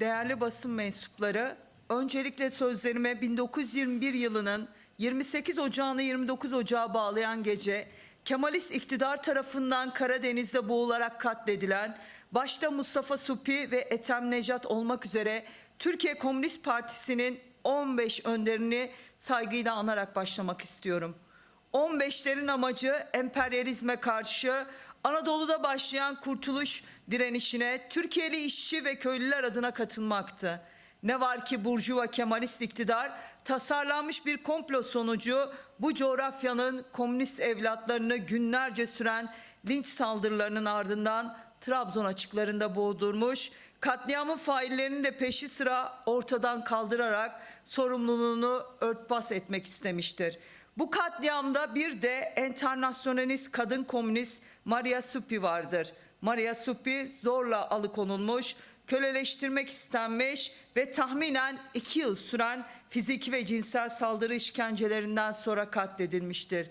değerli basın mensupları, öncelikle sözlerime 1921 yılının 28 Ocağı'nı 29 Ocağı bağlayan gece, Kemalist iktidar tarafından Karadeniz'de boğularak katledilen, başta Mustafa Supi ve Ethem Necat olmak üzere Türkiye Komünist Partisi'nin 15 önderini saygıyla anarak başlamak istiyorum. 15'lerin amacı emperyalizme karşı Anadolu'da başlayan kurtuluş direnişine Türkiye'li işçi ve köylüler adına katılmaktı. Ne var ki Burjuva Kemalist iktidar tasarlanmış bir komplo sonucu bu coğrafyanın komünist evlatlarını günlerce süren linç saldırılarının ardından Trabzon açıklarında boğdurmuş, katliamın faillerini de peşi sıra ortadan kaldırarak sorumluluğunu örtbas etmek istemiştir. Bu katliamda bir de enternasyonalist kadın komünist Maria Suppi vardır. Maria Suppi zorla alıkonulmuş, köleleştirmek istenmiş ve tahminen iki yıl süren fiziki ve cinsel saldırı işkencelerinden sonra katledilmiştir.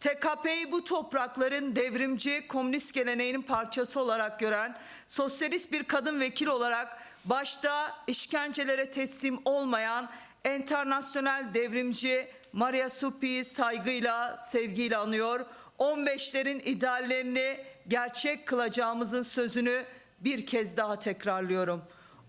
TKP'yi bu toprakların devrimci komünist geleneğinin parçası olarak gören sosyalist bir kadın vekil olarak başta işkencelere teslim olmayan enternasyonel devrimci Maria Suppi'yi saygıyla, sevgiyle anıyor. 15'lerin ideallerini gerçek kılacağımızın sözünü bir kez daha tekrarlıyorum.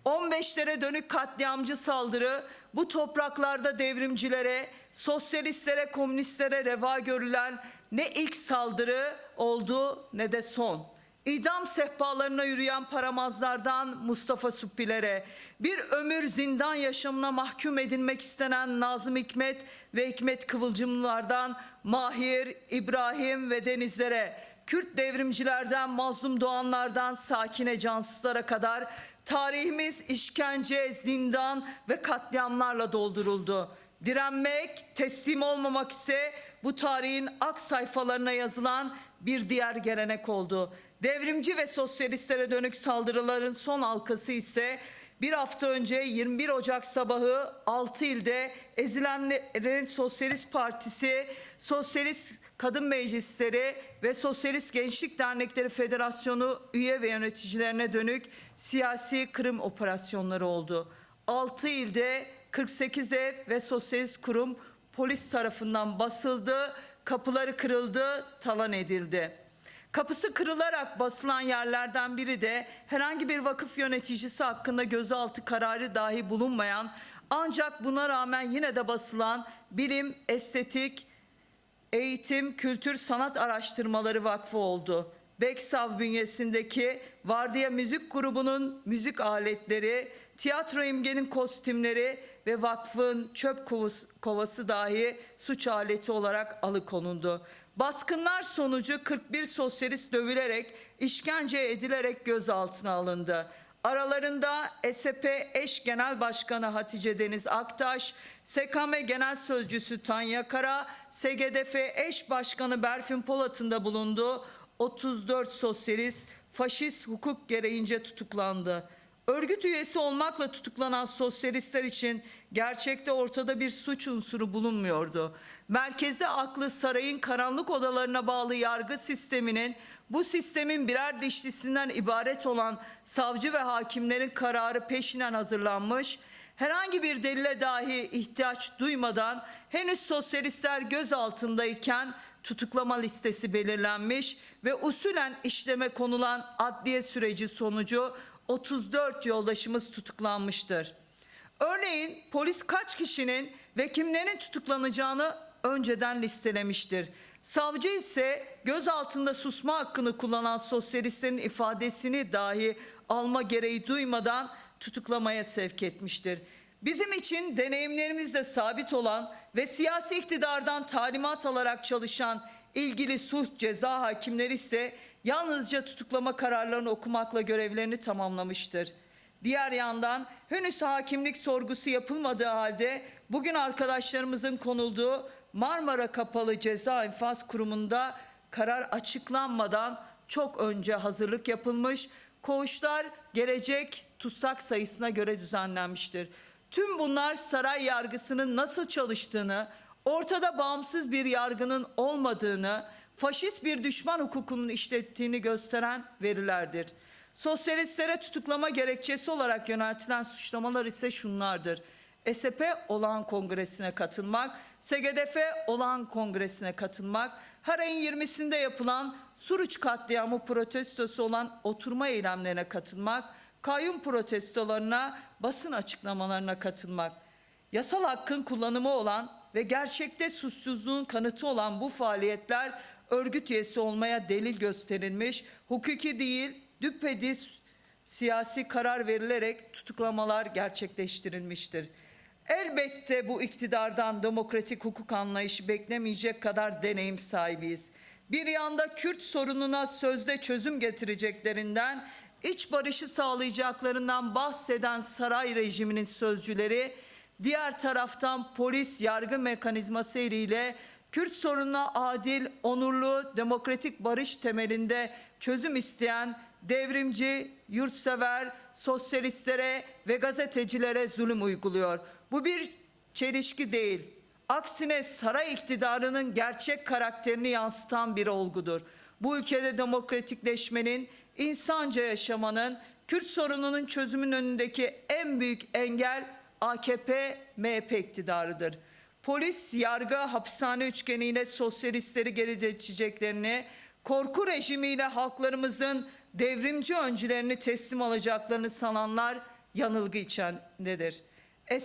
15'lere dönük katliamcı saldırı bu topraklarda devrimcilere, sosyalistlere, komünistlere reva görülen ne ilk saldırı oldu ne de son. İdam sehpalarına yürüyen paramazlardan Mustafa Suppi'lere, bir ömür zindan yaşamına mahkum edilmek istenen Nazım Hikmet ve Hikmet Kıvılcımlılardan Mahir, İbrahim ve Denizlere, Kürt devrimcilerden Mazlum Doğanlardan Sakine Cansızlara kadar tarihimiz işkence, zindan ve katliamlarla dolduruldu. Direnmek, teslim olmamak ise bu tarihin ak sayfalarına yazılan bir diğer gelenek oldu. Devrimci ve sosyalistlere dönük saldırıların son halkası ise bir hafta önce 21 Ocak sabahı 6 ilde ezilenlerin Sosyalist Partisi, Sosyalist Kadın Meclisleri ve Sosyalist Gençlik Dernekleri Federasyonu üye ve yöneticilerine dönük siyasi kırım operasyonları oldu. 6 ilde 48 ev ve sosyalist kurum polis tarafından basıldı, kapıları kırıldı, talan edildi. Kapısı kırılarak basılan yerlerden biri de herhangi bir vakıf yöneticisi hakkında gözaltı kararı dahi bulunmayan ancak buna rağmen yine de basılan Bilim, Estetik, Eğitim, Kültür, Sanat Araştırmaları Vakfı oldu. Beksav bünyesindeki Vardiya Müzik Grubu'nun müzik aletleri, tiyatro imgenin kostümleri ve vakfın çöp kovası, dahi suç aleti olarak alıkonuldu. Baskınlar sonucu 41 sosyalist dövülerek, işkence edilerek gözaltına alındı. Aralarında SP eş genel başkanı Hatice Deniz Aktaş, SKM genel sözcüsü Tanya Kara, SGDF eş başkanı Berfin Polat'ın da bulunduğu 34 sosyalist faşist hukuk gereğince tutuklandı. Örgüt üyesi olmakla tutuklanan sosyalistler için gerçekte ortada bir suç unsuru bulunmuyordu. Merkezi aklı sarayın karanlık odalarına bağlı yargı sisteminin bu sistemin birer dişlisinden ibaret olan savcı ve hakimlerin kararı peşinen hazırlanmış, herhangi bir delile dahi ihtiyaç duymadan henüz sosyalistler gözaltındayken tutuklama listesi belirlenmiş ve usulen işleme konulan adliye süreci sonucu 34 yoldaşımız tutuklanmıştır. Örneğin polis kaç kişinin ve kimlerin tutuklanacağını önceden listelemiştir. Savcı ise gözaltında susma hakkını kullanan sosyalistlerin ifadesini dahi alma gereği duymadan tutuklamaya sevk etmiştir. Bizim için deneyimlerimizde sabit olan ve siyasi iktidardan talimat alarak çalışan ilgili suç ceza hakimleri ise yalnızca tutuklama kararlarını okumakla görevlerini tamamlamıştır. Diğer yandan henüz hakimlik sorgusu yapılmadığı halde bugün arkadaşlarımızın konulduğu Marmara Kapalı Ceza İnfaz Kurumu'nda karar açıklanmadan çok önce hazırlık yapılmış, koğuşlar gelecek tutsak sayısına göre düzenlenmiştir. Tüm bunlar saray yargısının nasıl çalıştığını, ortada bağımsız bir yargının olmadığını, faşist bir düşman hukukunun işlettiğini gösteren verilerdir. Sosyalistlere tutuklama gerekçesi olarak yöneltilen suçlamalar ise şunlardır. SP olağan kongresine katılmak, SGDF olağan kongresine katılmak, her ayın 20'sinde yapılan Suruç katliamı protestosu olan oturma eylemlerine katılmak, kayyum protestolarına, basın açıklamalarına katılmak, yasal hakkın kullanımı olan ve gerçekte suçsuzluğun kanıtı olan bu faaliyetler örgüt üyesi olmaya delil gösterilmiş, hukuki değil, düpedüz siyasi karar verilerek tutuklamalar gerçekleştirilmiştir. Elbette bu iktidardan demokratik hukuk anlayışı beklemeyecek kadar deneyim sahibiyiz. Bir yanda Kürt sorununa sözde çözüm getirecekleri,nden iç barışı sağlayacaklarından bahseden saray rejiminin sözcüleri, diğer taraftan polis yargı mekanizması ile Kürt sorununa adil, onurlu, demokratik barış temelinde çözüm isteyen devrimci, yurtsever, sosyalistlere ve gazetecilere zulüm uyguluyor. Bu bir çelişki değil. Aksine saray iktidarının gerçek karakterini yansıtan bir olgudur. Bu ülkede demokratikleşmenin, insanca yaşamanın, Kürt sorununun çözümün önündeki en büyük engel AKP, MHP iktidarıdır. Polis, yargı, hapishane üçgeniyle sosyalistleri geri geçeceklerini, korku rejimiyle halklarımızın devrimci öncülerini teslim alacaklarını sananlar yanılgı içindedir.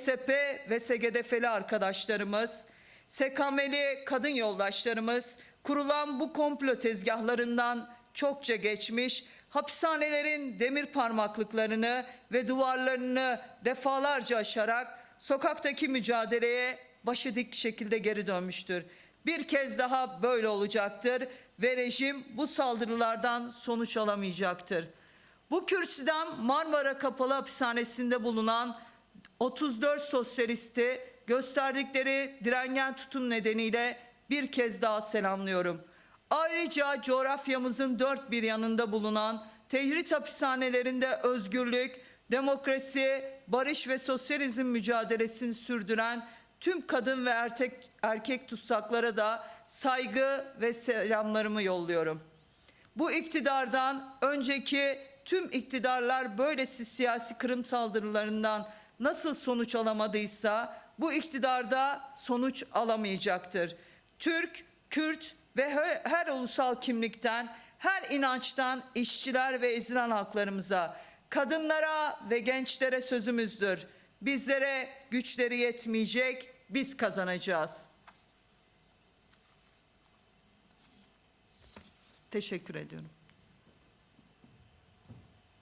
SP ve SGDF'li arkadaşlarımız, SKM'li kadın yoldaşlarımız kurulan bu komplo tezgahlarından çokça geçmiş, hapishanelerin demir parmaklıklarını ve duvarlarını defalarca aşarak sokaktaki mücadeleye başı dik şekilde geri dönmüştür. Bir kez daha böyle olacaktır ve rejim bu saldırılardan sonuç alamayacaktır. Bu kürsüden Marmara Kapalı Hapishanesi'nde bulunan 34 sosyalisti gösterdikleri direngen tutum nedeniyle bir kez daha selamlıyorum. Ayrıca coğrafyamızın dört bir yanında bulunan tehrit hapishanelerinde özgürlük, demokrasi, barış ve sosyalizm mücadelesini sürdüren tüm kadın ve erkek, erkek tutsaklara da saygı ve selamlarımı yolluyorum. Bu iktidardan önceki tüm iktidarlar böylesi siyasi kırım saldırılarından nasıl sonuç alamadıysa bu iktidarda sonuç alamayacaktır. Türk, Kürt ve her, her ulusal kimlikten, her inançtan işçiler ve ezilen halklarımıza, kadınlara ve gençlere sözümüzdür. Bizlere güçleri yetmeyecek, biz kazanacağız. Teşekkür ediyorum.